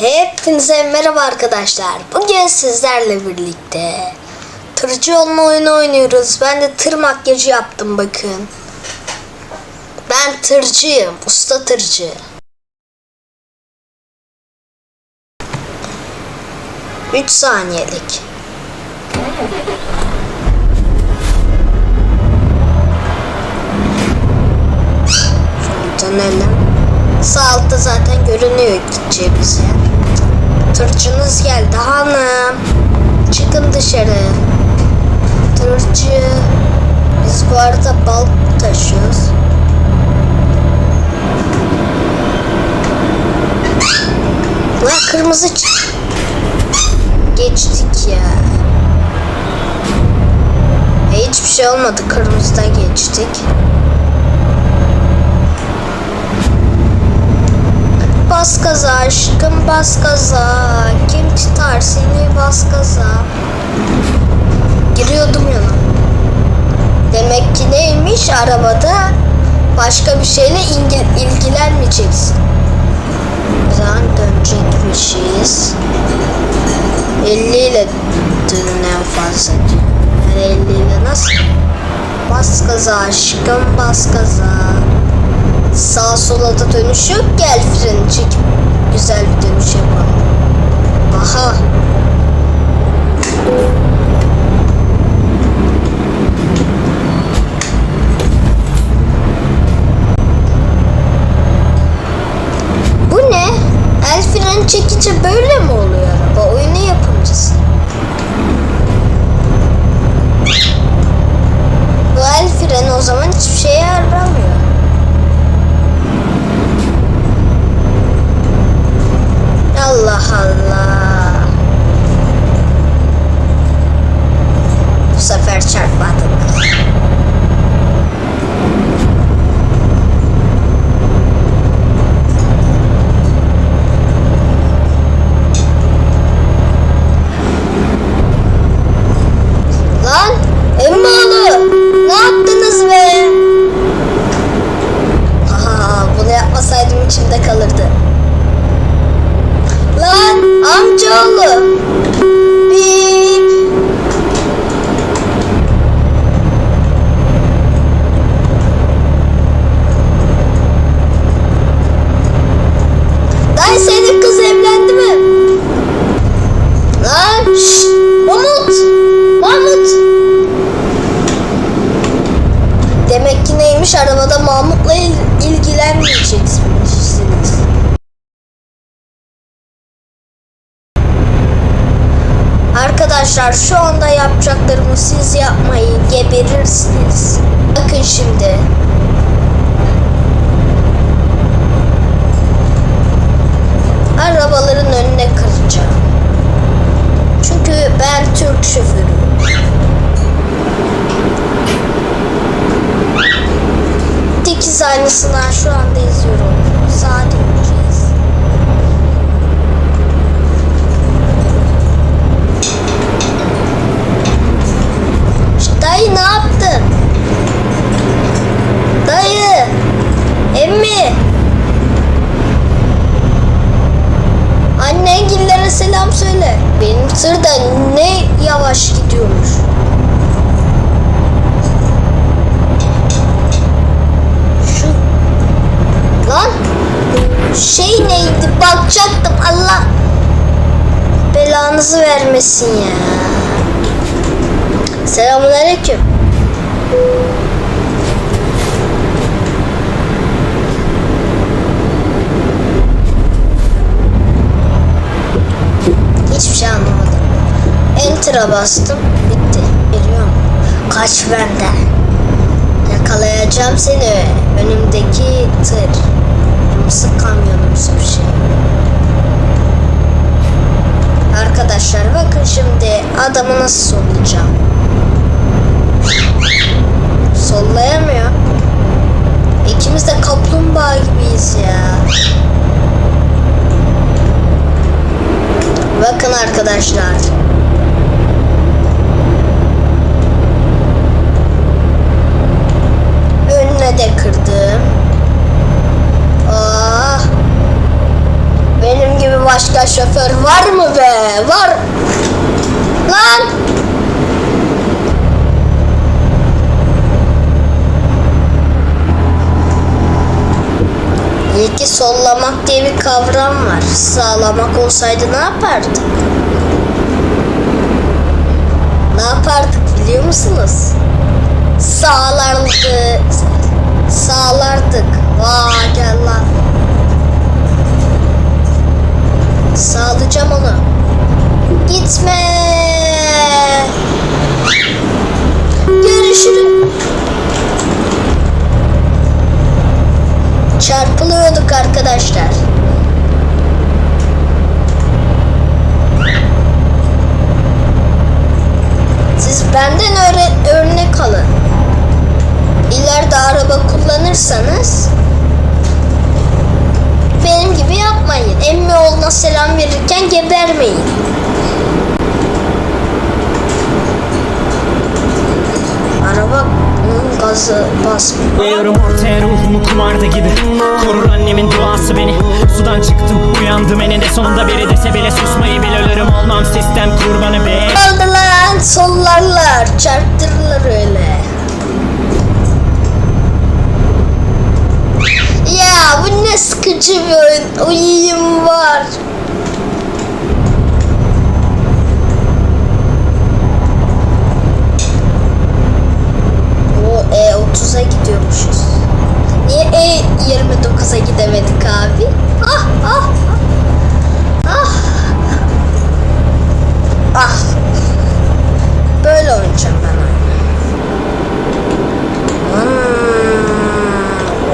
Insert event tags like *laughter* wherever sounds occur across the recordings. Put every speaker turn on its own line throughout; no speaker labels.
Hepinize merhaba arkadaşlar. Bugün sizlerle birlikte tırcı olma oyunu oynuyoruz. Ben de tır makyajı yaptım bakın. Ben tırcıyım. Usta tırcı. Üç saniyelik. Dönelim. Sağ altta zaten görünüyor gideceğimiz yer. Tırcınız geldi hanım. Çıkın dışarı. Tırcı. Biz bu arada bal taşıyoruz. La kırmızı Geçtik ya. E, hiçbir şey olmadı. Kırmızıda geçtik. Bas gaza aşkım bas gaza. Kim tutar seni bas gaza. Giriyordum yana. Demek ki neymiş arabada? Başka bir şeyle ilgil- ilgilenmeyeceksin. Zaman dönecekmişiz. 50 ile dönün en fazla. Yani 50 ile nasıl? Bas gaza aşkım bas gaza Sağa sola da dönüş yok. Gel freni çekip güzel bir dönüş yapalım. Aha. Bu ne? El freni çekince böyle Allah Allah. Bu sefer çarpmadık. Lan Emmoğlu ne yaptınız be? Aha, bunu yapmasaydım içimde kalırdı. Lan amcaoğlu. Bip. Senin kız evlendi mi? Lan şşt, Umut. Mahmut. Demek ki neymiş arabada Mahmut'la il- ilgilenmeyeceksiniz. Arkadaşlar şu anda yapacaklarımı siz yapmayın geberirsiniz. Bakın şimdi. Arabaların önüne kıracağım. Çünkü ben Türk şoförüyüm. Dikiz aynısından şu anda izliyorum. Annengillere selam söyle. Benim tır da ne yavaş gidiyormuş. Şu lan şey neydi bakacaktım Allah belanızı vermesin ya. Selamünaleyküm. Hiçbir şey anlamadım. Enter'a bastım. Bitti. Geliyorum. Kaç benden. Yakalayacağım seni. Önümdeki tır. Kırmızı kamyonumsu bir şey. Arkadaşlar bakın şimdi adamı nasıl sollayacağım. Sollayamıyor. İkimiz de kaplumbağa gibiyiz ya. Bakın arkadaşlar. Önüne de kırdım. Ah. başka şoför var mı be? Var. Lan. İyi sollamak diye bir kavram var. Sağlamak olsaydı ne yapardık? Ne yapardık biliyor musunuz? Sağlardık. Sağlardık. Vay gel lan. Sağlayacağım onu. Gitme. Görüşürüz. Çarpılıyorduk arkadaşlar. Basmıyor.
Koyuyorum ortaya ruhumu kumarda gibi Korur annemin duası beni Sudan çıktım uyandım eninde sonunda biri dese bile susmayı bil ölürüm olmam sistem kurbanı be
lan sollarlar çarptırırlar öyle. Ya bu ne sıkıcı bir oyun. Uyuyayım var. E29'a gidemedik abi? Ah ah ah. Ah. Ah. Böyle oynayacağım ben. Hmm.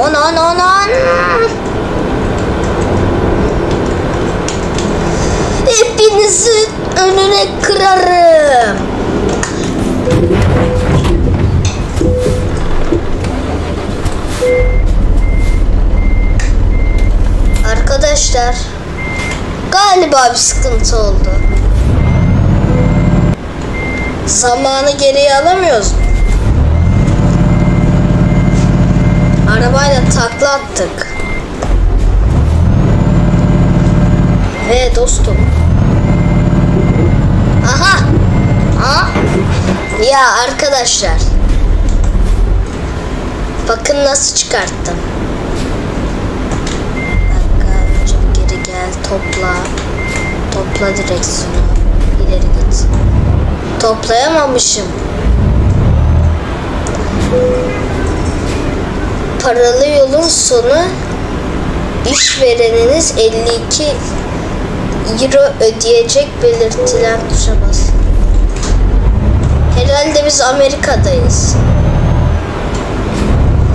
On on on on. Hepinizin önüne kırarım. Arkadaşlar galiba bir sıkıntı oldu. Zamanı geriye alamıyoruz. Arabayla takla attık. Ve dostum. Aha. Ha? Ya arkadaşlar. Bakın nasıl çıkarttım. Topla. Topla direksiyonu. İleri git. Toplayamamışım. Paralı yolun sonu işvereniniz 52 euro ödeyecek belirtilen tuşa basın. Herhalde biz Amerika'dayız.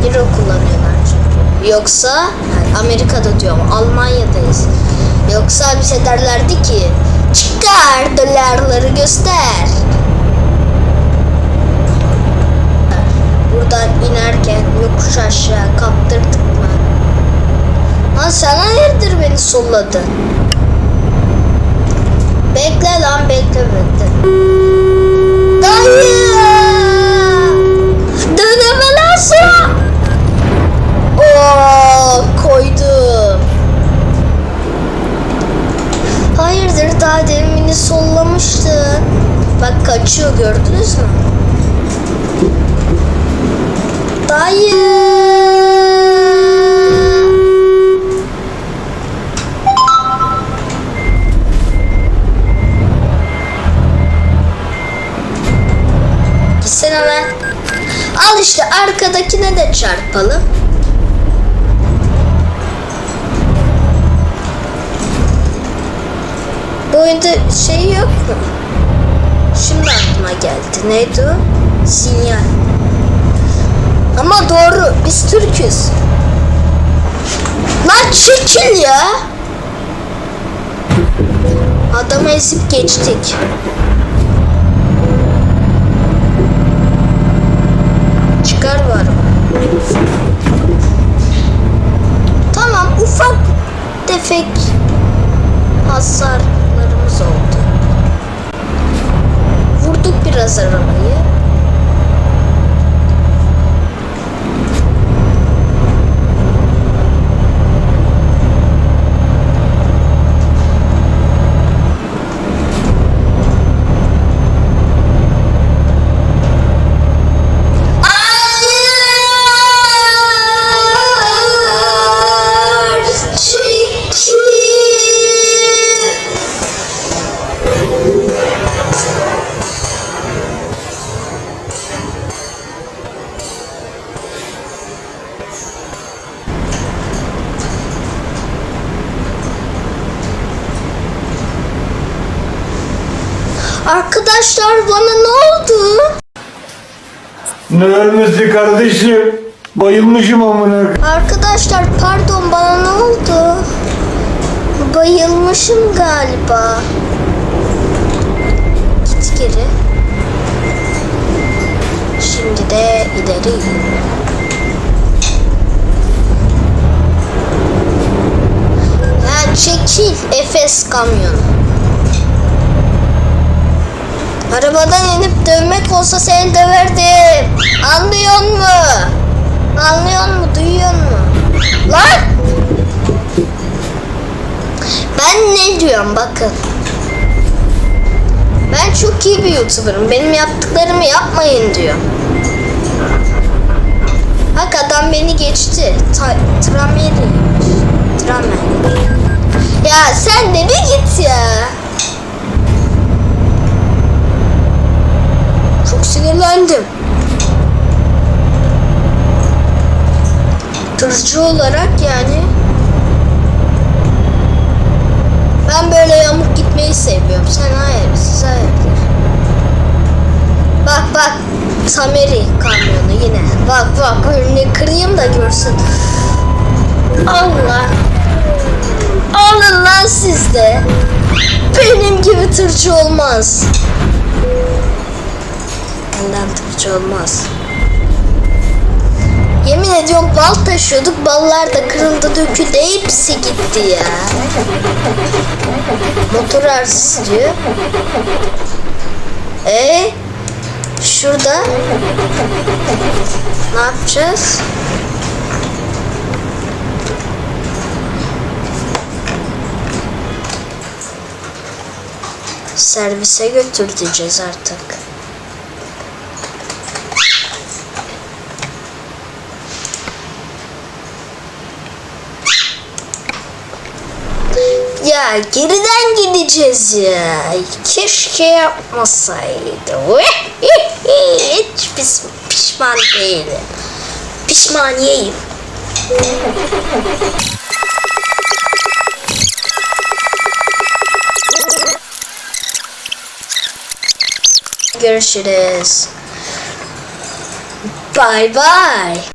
Euro kullanıyorlar. Yoksa yani Amerika'da diyorum Almanya'dayız. Yoksa bize derlerdi ki çıkar dolarları göster. Buradan inerken yokuş aşağı kaptırdık mı? Lan sen hayırdır beni solladın? Bekle lan bekle bekle. Dayı! İşte arkadakine de çarpalım. Bu oyunda şey yok mu? Şimdi aklıma geldi. Neydi o? Sinyal. Ama doğru. Biz Türk'üz. Lan çekil ya. Adamı ezip geçtik. Çıkar var? Tamam ufak tefek hasarlarımız oldu. Vurduk biraz arabayı. Bana ne oldu?
Ne ölmesi kardeşim? Bayılmışım amına.
Arkadaşlar pardon bana ne oldu? Bayılmışım galiba. Git geri. Şimdi de ileri. Ya çekil Efes kamyonu. Arabadan inip dövmek olsa seni döverdim. Anlıyor mu? Anlıyor mu? Duyuyor mu? Lan! Ben ne diyorum bakın. Ben çok iyi bir YouTuber'ım. Benim yaptıklarımı yapmayın diyor. Bak adam beni geçti. Ta Trameri. Tramer. Ya sen de bir git ya. Çok sinirlendim. Tırcı olarak yani ben böyle yamuk gitmeyi seviyorum. Sen hayır, siz hayırdır. Bak bak Sameri kamyonu yine. Bak bak önüne görsün. Allah. Alın lan siz de. Benim gibi tırcı olmaz. Benden tırcı olmaz. Yemin ediyorum bal taşıyorduk. Ballar da kırıldı döküldü. Hepsi gitti ya. Motor arızası diyor. E şurada ne yapacağız? Servise götür diyeceğiz artık. Ya geriden gideceğiz ya. Keşke yapmasaydı. Hiç pis, pişman değilim. Pişmaniyeyim. *laughs* Gersh it is. Bye bye.